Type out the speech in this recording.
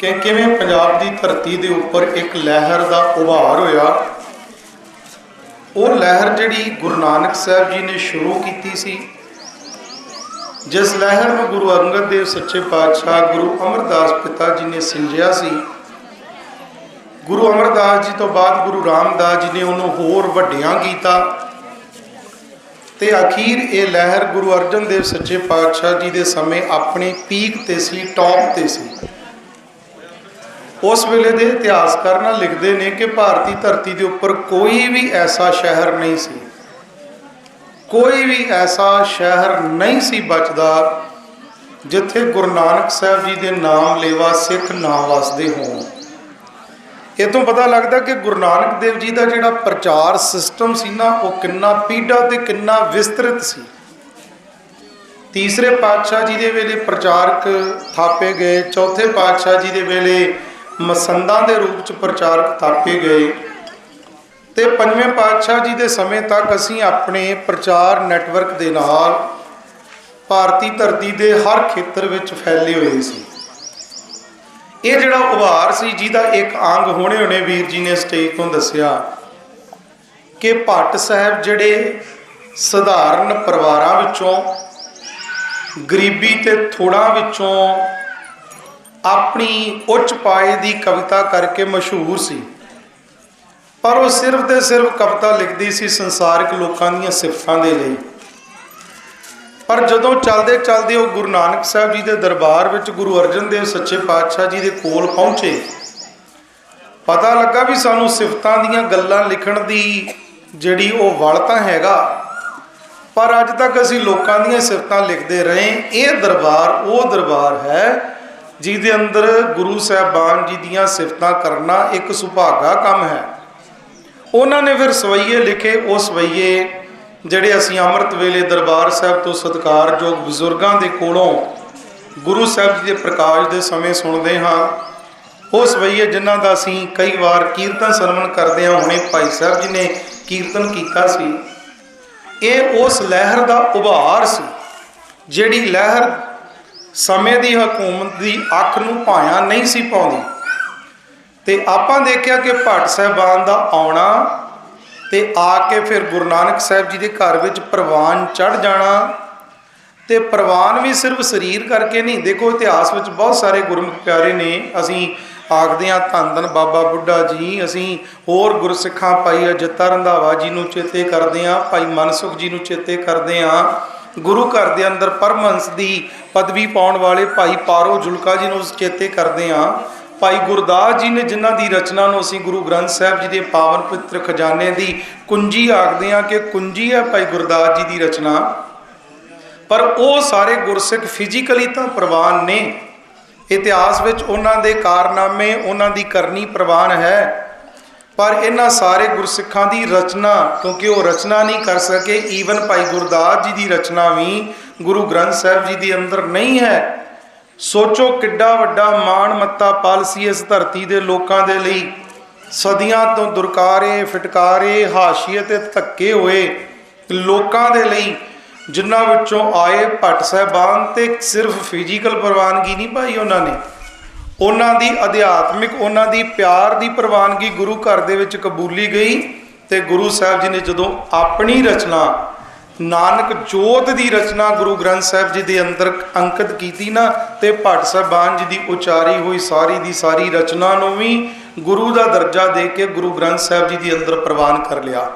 ਕਿ ਕਿਵੇਂ ਪੰਜਾਬ ਦੀ ਧਰਤੀ ਦੇ ਉੱਪਰ ਇੱਕ ਲਹਿਰ ਦਾ ਉਭਾਰ ਹੋਇਆ। ਉਹ ਲਹਿਰ ਜਿਹੜੀ ਗੁਰੂ ਨਾਨਕ ਸਾਹਿਬ ਜੀ ਨੇ ਸ਼ੁਰੂ ਕੀਤੀ ਸੀ। ਜਿਸ ਲਹਿਰ ਨੂੰ ਗੁਰੂ ਅੰਗਦ ਦੇਵ ਸੱਚੇ ਪਾਤਸ਼ਾਹ ਗੁਰੂ ਅਮਰਦਾਸ ਪਿਤਾ ਜੀ ਨੇ ਸਿੰਜਿਆ ਸੀ। ਗੁਰੂ ਅਮਰਦਾਸ ਜੀ ਤੋਂ ਬਾਅਦ ਗੁਰੂ ਰਾਮਦਾਸ ਜੀ ਨੇ ਉਹਨੂੰ ਹੋਰ ਵੱਡਿਆਂ ਕੀਤਾ। ਤੇ ਅਖੀਰ ਇਹ ਲਹਿਰ ਗੁਰੂ ਅਰਜਨ ਦੇਵ ਸੱਚੇ ਪਾਤਸ਼ਾਹ ਜੀ ਦੇ ਸਮੇਂ ਆਪਣੀ ਪੀਕ ਤੇ ਸੀ, ਟੌਪ ਤੇ ਸੀ। ਉਸ ਵੇਲੇ ਦੇ ਇਤਿਹਾਸਕਾਰ ਨਾ ਲਿਖਦੇ ਨੇ ਕਿ ਭਾਰਤੀ ਧਰਤੀ ਦੇ ਉੱਪਰ ਕੋਈ ਵੀ ਐਸਾ ਸ਼ਹਿਰ ਨਹੀਂ ਸੀ। ਕੋਈ ਵੀ ਐਸਾ ਸ਼ਹਿਰ ਨਹੀਂ ਸੀ ਬਚਦਾ ਜਿੱਥੇ ਗੁਰੂ ਨਾਨਕ ਸਾਹਿਬ ਜੀ ਦੇ ਨਾਮ ਲੇਵਾ ਸਿੱਖ ਨਾ ਵਸਦੇ ਹੋਣ। ਇਹ ਤੋਂ ਪਤਾ ਲੱਗਦਾ ਕਿ ਗੁਰੂ ਨਾਨਕ ਦੇਵ ਜੀ ਦਾ ਜਿਹੜਾ ਪ੍ਰਚਾਰ ਸਿਸਟਮ ਸੀ ਨਾ, ਉਹ ਕਿੰਨਾ ਪੀੜਾ ਤੇ ਕਿੰਨਾ ਵਿਸਤ੍ਰਿਤ ਸੀ। ਤੀਸਰੇ ਪਾਤਸ਼ਾਹ ਜੀ ਦੇ ਵੇਲੇ ਪ੍ਰਚਾਰਕ ਥਾਪੇ ਗਏ, ਚੌਥੇ ਪਾਤਸ਼ਾਹ ਜੀ ਦੇ ਵੇਲੇ ਮਸੰਦਾਂ ਦੇ ਰੂਪ ਚ ਪ੍ਰਚਾਰਕ ਥਾਪੇ ਗਏ। ਤੇ ਪੰਜਵੇਂ ਪਾਤਸ਼ਾਹ ਜੀ ਦੇ ਸਮੇਂ ਤੱਕ ਅਸੀਂ ਆਪਣੇ ਪ੍ਰਚਾਰ ਨੈਟਵਰਕ ਦੇ ਨਾਲ ਭਾਰਤੀ ਧਰਤੀ ਦੇ ਹਰ ਖੇਤਰ ਵਿੱਚ ਫੈਲੇ ਹੋਏ ਸੀ। ਇਹ ਜਿਹੜਾ ਉਭਾਰ ਸੀ, ਜਿਹਦਾ ਇੱਕ ਅੰਗ ਹੋਣੇ ਹੋਣੇ ਵੀਰ ਜੀ ਨੇ ਸਟੇਜ ਤੋਂ ਦੱਸਿਆ ਕਿ ਭੱਟ ਸਾਹਿਬ ਜਿਹੜੇ ਸਧਾਰਨ ਪਰਿਵਾਰਾਂ ਵਿੱਚੋਂ, ਗਰੀਬੀ ਤੇ ਥੋੜਾਂ ਵਿੱਚੋਂ ਆਪਣੀ ਉੱਚ ਪਾਏ ਦੀ ਕਵਿਤਾ ਕਰਕੇ ਮਸ਼ਹੂਰ ਸੀ। ਪਰ ਉਹ ਸਿਰਫ ਤੇ ਸਿਰਫ ਕਵਿਤਾ ਲਿਖਦੀ ਸੀ ਸੰਸਾਰਿਕ ਲੋਕਾਂ ਦੀਆਂ ਸਿਫਤਾਂ ਦੇ ਲਈ। ਪਰ ਜਦੋਂ ਚੱਲਦੇ ਚੱਲਦੇ ਉਹ ਗੁਰੂ ਨਾਨਕ ਸਾਹਿਬ ਜੀ ਦੇ ਦਰਬਾਰ ਵਿੱਚ ਗੁਰੂ ਅਰਜਨ ਦੇਵ ਸੱਚੇ ਪਾਤਸ਼ਾਹ ਜੀ ਦੇ ਕੋਲ ਪਹੁੰਚੇ। ਪਤਾ ਲੱਗਾ ਵੀ ਸਾਨੂੰ ਸਿਫਤਾਂ ਦੀਆਂ ਗੱਲਾਂ ਲਿਖਣ ਦੀ ਜਿਹੜੀ ਉਹ ਵਲ ਤਾਂ ਹੈਗਾ, ਪਰ ਅੱਜ ਤੱਕ ਅਸੀਂ ਲੋਕਾਂ ਦੀਆਂ ਸਿਫਤਾਂ ਲਿਖਦੇ ਰਹੇ। ਇਹ ਦਰਬਾਰ, ਉਹ ਦਰਬਾਰ ਹੈ ਜਿਹਦੇ ਅੰਦਰ ਗੁਰੂ ਸਾਹਿਬਾਨ ਜੀ ਦੀਆਂ ਸਿਫਤਾਂ ਕਰਨਾ ਇੱਕ ਸੁਭਾਗਾ ਕੰਮ ਹੈ। ਉਹਨਾਂ ਨੇ ਫਿਰ ਸਵਈਏ ਲਿਖੇ, ਉਹ ਸਵਈਏ ਜਿਹੜੇ ਅਸੀਂ ਅੰਮ੍ਰਿਤ ਵੇਲੇ ਦਰਬਾਰ ਸਾਹਿਬ ਤੋਂ ਸਤਿਕਾਰਯੋਗ ਬਜ਼ੁਰਗਾਂ ਦੇ ਕੋਲੋਂ ਗੁਰੂ ਸਾਹਿਬ ਜੀ ਦੇ ਪ੍ਰਕਾਸ਼ ਦੇ ਸਮੇਂ ਸੁਣਦੇ ਹਾਂ। ਉਹ ਸਵਈਏ ਜਿਨ੍ਹਾਂ ਦਾ ਅਸੀਂ ਕਈ ਵਾਰ ਕੀਰਤਨ ਸਰਵਣ ਕਰਦੇ ਹਾਂ, ਹੁਣੇ ਭਾਈ ਸਾਹਿਬ ਜੀ ਨੇ ਕੀਰਤਨ ਕੀਤਾ ਸੀ। ਇਹ ਉਸ ਲਹਿਰ ਦਾ ਉਭਾਰ ਸੀ, ਜਿਹੜੀ ਲਹਿਰ ਸਮੇਂ ਦੀ ਹਕੂਮਤ ਦੀ ਅੱਖ ਨੂੰ ਭਾਇਆ ਨਹੀਂ ਸੀ ਪਾਉਂਦੀ। ਤੇ ਆਪਾਂ ਦੇਖਿਆ ਕਿ ਭੱਟ ਸਾਹਿਬਾਨ ਦਾ ਆਉਣਾ ਤੇ ਆ ਕੇ ਫਿਰ ਗੁਰੂ ਨਾਨਕ ਸਾਹਿਬ ਜੀ ਦੇ ਘਰ ਵਿੱਚ ਪ੍ਰਵਾਨ ਚੜ ਜਾਣਾ ਤੇ ਪ੍ਰਵਾਨ ਵੀ ਸਿਰਫ ਸਰੀਰ ਕਰਕੇ ਨਹੀਂ, ਦੇਖੋ ਇਤਿਹਾਸ ਵਿੱਚ ਬਹੁਤ ਸਾਰੇ ਗੁਰਮੁਖ ਪਿਆਰੇ ਨੇ, ਅਸੀਂ ਆਖਦੇ ਹਾਂ ਧੰਨ ਧੰਨ ਬਾਬਾ ਬੁੱਢਾ ਜੀ, ਅਸੀਂ ਹੋਰ ਗੁਰਸਿੱਖਾਂ ਭਾਈ ਅਜਿੱਤਾ ਰੰਧਾਵਾ ਜੀ ਨੂੰ ਚੇਤੇ ਕਰਦੇ ਹਾਂ, ਭਾਈ ਮਨਸੁਖ ਜੀ ਨੂੰ ਚੇਤੇ ਕਰਦੇ ਹਾਂ। ਗੁਰੂ ਘਰ ਦੇ ਅੰਦਰ ਪਰਮਹੰਸ ਦੀ ਪਦਵੀ ਪਾਉਣ ਵਾਲੇ ਭਾਈ ਪਾਰੋ ਜੁਲਕਾ ਜੀ ਨੂੰ ਚੇਤੇ ਕਰਦੇ ਹਾਂ। ਭਾਈ ਗੁਰਦਾਸ ਜੀ ਨੇ ਜਿਨ੍ਹਾਂ ਦੀ ਰਚਨਾ ਨੂੰ ਅਸੀਂ ਗੁਰੂ ਗ੍ਰੰਥ ਸਾਹਿਬ ਜੀ ਦੇ ਪਾਵਨ ਪਵਿੱਤਰ ਖਜ਼ਾਨੇ ਦੀ ਕੁੰਜੀ ਆਖਦੇ ਹਾਂ ਕਿ ਕੁੰਜੀ ਹੈ ਭਾਈ ਗੁਰਦਾਸ ਜੀ ਦੀ ਰਚਨਾ। ਪਰ ਉਹ ਸਾਰੇ ਗੁਰਸਿੱਖ ਫਿਜ਼ੀਕਲੀ ਤਾਂ ਪ੍ਰਵਾਨ ਨੇ। ਇਤਿਹਾਸ ਵਿੱਚ ਉਹਨਾਂ ਦੇ ਕਾਰਨਾਮੇ, ਉਹਨਾਂ ਦੀ ਕਰਨੀ ਪ੍ਰਵਾਨ ਹੈ। ਪਰ ਇਹਨਾਂ ਸਾਰੇ ਗੁਰਸਿੱਖਾਂ ਦੀ ਰਚਨਾ, ਕਿਉਂਕਿ ਉਹ ਰਚਨਾ ਨਹੀਂ ਕਰ ਸਕੇ ਈਵਨ ਭਾਈ ਗੁਰਦਾਸ ਜੀ ਦੀ ਰਚਨਾ ਵੀ ਗੁਰੂ ਗ੍ਰੰਥ ਸਾਹਿਬ ਜੀ ਦੇ ਅੰਦਰ ਨਹੀਂ ਹੈ। ਸੋਚੋ ਕਿੱਡਾ ਵੱਡਾ ਮਾਣ ਮੱਤਾ ਪਾਲਸੀ ਇਸ ਧਰਤੀ ਦੇ ਲੋਕਾਂ ਦੇ ਲਈ। ਸਦੀਆਂ ਤੋਂ ਦੁਰਕਾਰੇ, ਫਟਕਾਰੇ, ਹਾਸ਼ੀਏ ਤੇ ਧੱਕੇ ਹੋਏ ਲੋਕਾਂ ਦੇ ਲਈ, ਜਿਨ੍ਹਾਂ ਵਿੱਚੋਂ ਆਏ ਭੱਟ ਸਾਹਿਬਾਨ ਤੇ ਸਿਰਫ ਫਿਜ਼ੀਕਲ ਪ੍ਰਵਾਨਗੀ ਨਹੀਂ ਪਾਈ ਉਹਨਾਂ ਨੇ। ਉਹਨਾਂ ਦੀ ਅਧਿਆਤਮਿਕ, ਉਹਨਾਂ ਦੀ ਪਿਆਰ ਦੀ ਪ੍ਰਵਾਨਗੀ ਗੁਰੂ ਘਰ ਦੇ ਵਿੱਚ ਕਬੂਲੀ ਗਈ ਤੇ ਗੁਰੂ ਸਾਹਿਬ ਜੀ ਨੇ ਜਦੋਂ ਆਪਣੀ ਰਚਨਾ, ਨਾਨਕ ਜੋਤ ਦੀ ਰਚਨਾ ਗੁਰੂ ਗ੍ਰੰਥ ਸਾਹਿਬ ਜੀ ਦੇ ਅੰਦਰ ਅੰਕਿਤ ਕੀਤੀ ਨਾ ਤੇ ਭੱਟ ਸਾਹਿਬਾਨ ਜੀ ਦੀ ਉਚਾਰੀ ਹੋਈ ਸਾਰੀ ਦੀ ਸਾਰੀ ਰਚਨਾ ਨੂੰ ਵੀ ਗੁਰੂ ਦਾ ਦਰਜਾ ਦੇ ਕੇ ਗੁਰੂ ਗ੍ਰੰਥ ਸਾਹਿਬ ਜੀ ਦੇ ਅੰਦਰ ਪ੍ਰਵਾਨ ਕਰ ਲਿਆ।